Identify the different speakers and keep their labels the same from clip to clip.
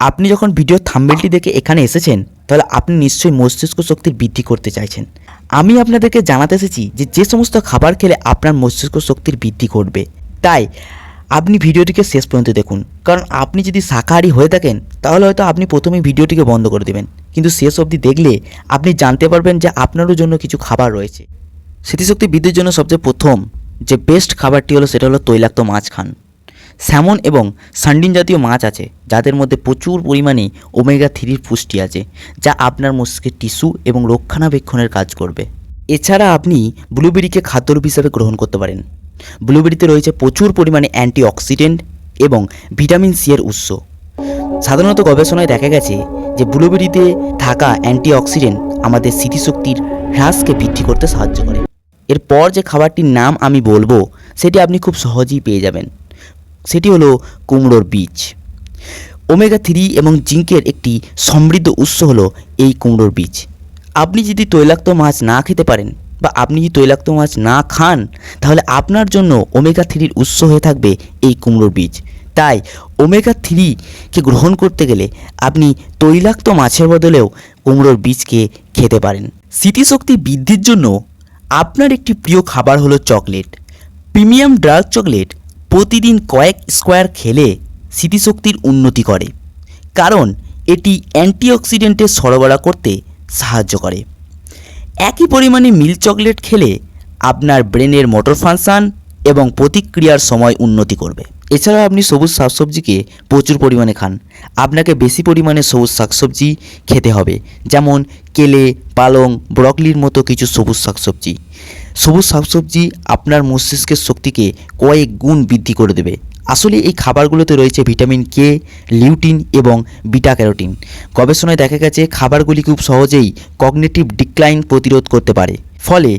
Speaker 1: আপনি যখন ভিডিও থাম্বেলটি দেখে এখানে এসেছেন, তাহলে আপনি নিশ্চয়ই মস্তিষ্ক শক্তির বৃদ্ধি করতে চাইছেন। আমি আপনাদেরকে জানাতে এসেছি যে যে সমস্ত খাবার খেলে আপনার মস্তিষ্ক শক্তির বৃদ্ধি ঘটবে। তাই, আপনি ভিডিওটিকে শেষ পর্যন্ত দেখুন। কারণ আপনি যদি শাকাহারি হয়ে থাকেন, তাহলে হয়তো আপনি প্রথমেই ভিডিওটিকে বন্ধ করে দেবেন। কিন্তু শেষ অবধি দেখলে আপনি জানতে পারবেন যে আপনারও জন্য কিছু খাবার রয়েছে। স্মৃতিশক্তি বৃদ্ধির জন্য সবচেয়ে প্রথম যে বেস্ট খাবারটি হলো, সেটা হলো তৈলাক্ত মাছ খান। স্যামন এবং সান্ডিন জাতীয় মাছ আছে, যাদের মধ্যে প্রচুর পরিমাণে ওমেগা থ্রির পুষ্টি আছে, যা আপনার মস্তিষ্কের টিস্যু এবং রক্ষণাবেক্ষণের কাজ করবে। এছাড়া আপনি ব্লুবেরিকে খাদ্যরূপ হিসাবে গ্রহণ করতে পারেন। ব্লুবেরিতে রয়েছে প্রচুর পরিমাণে অ্যান্টিঅক্সিডেন্ট এবং ভিটামিন সি এর উৎস। সাধারণত গবেষণায় দেখা গেছে যে ব্লুবেরিতে থাকা অ্যান্টিঅক্সিডেন্ট আমাদের স্মৃতিশক্তির হ্রাসকে বৃদ্ধি করতে সাহায্য করে। এরপর যে খাবারটির নাম আমি বলব, সেটি আপনি খুব সহজেই পেয়ে যাবেন। সেটি হলো কুমড়োর বীজ। ওমেগা থ্রি এবং জিঙ্কের একটি সমৃদ্ধ উৎস হলো এই কুমড়োর বীজ। আপনি যদি তৈলাক্ত মাছ না খেতে পারেন বা আপনি যদি তৈলাক্ত মাছ না খান, তাহলে আপনার জন্য ওমেগা থ্রির উৎস হয়ে থাকবে এই কুমড়োর বীজ। তাই ওমেগা থ্রিকে গ্রহণ করতে গেলে আপনি তৈলাক্ত মাছের বদলেও কুমড়োর বীজকে খেতে পারেন। স্মৃতিশক্তি বৃদ্ধির জন্য আপনার একটি প্রিয় খাবার হলো চকলেট। প্রিমিয়াম ডার্ক চকলেট প্রতিদিন কয়েক স্কোয়ার খেলে স্মৃতিশক্তির উন্নতি করে, কারণ এটি অ্যান্টিঅক্সিডেন্টের সরবরাহ করতে সাহায্য করে। একই পরিমাণে মিল্ক চকলেট খেলে আপনার ব্রেনের মোটর ফাংশন এবং প্রতিক্রিয়ার সময় উন্নতি করবে। এছাড়াও আপনি সবুজ শাকসবজিকে প্রচুর পরিমাণে খান। আপনাকে বেশি পরিমাণে সবুজ শাকসবজি খেতে হবে, যেমন কেলে, পালং, ব্রকলির মতো কিছু সবুজ শাকসবজি। সবুজ শাকসবজি আপনার মস্তিষ্কের শক্তিকে কয়েক গুণ বৃদ্ধি করে দেবে। আসলে এই খাবারগুলোতে রয়েছে ভিটামিন কে লিউটিন এবং বিটা ক্যারোটিন গবেষণায় দেখা গেছে খাবারগুলি খুব সহজেই কগনেটিভ ডিক্লাইন প্রতিরোধ করতে পারে। ফলে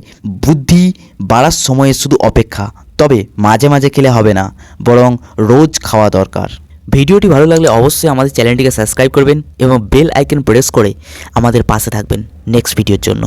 Speaker 1: বুদ্ধি বাড়ার সময়ে শুধু অপেক্ষা, তবে মাঝে মাঝে খেলে হবে না, বরং রোজ খাওয়া দরকার। ভিডিওটি ভালো লাগলে অবশ্যই আমাদের চ্যানেলটিকে সাবস্ক্রাইব করবেন এবং বেল আইকন প্রেস করে আমাদের পাশে থাকবেন। নেক্সট ভিডিওর জন্য।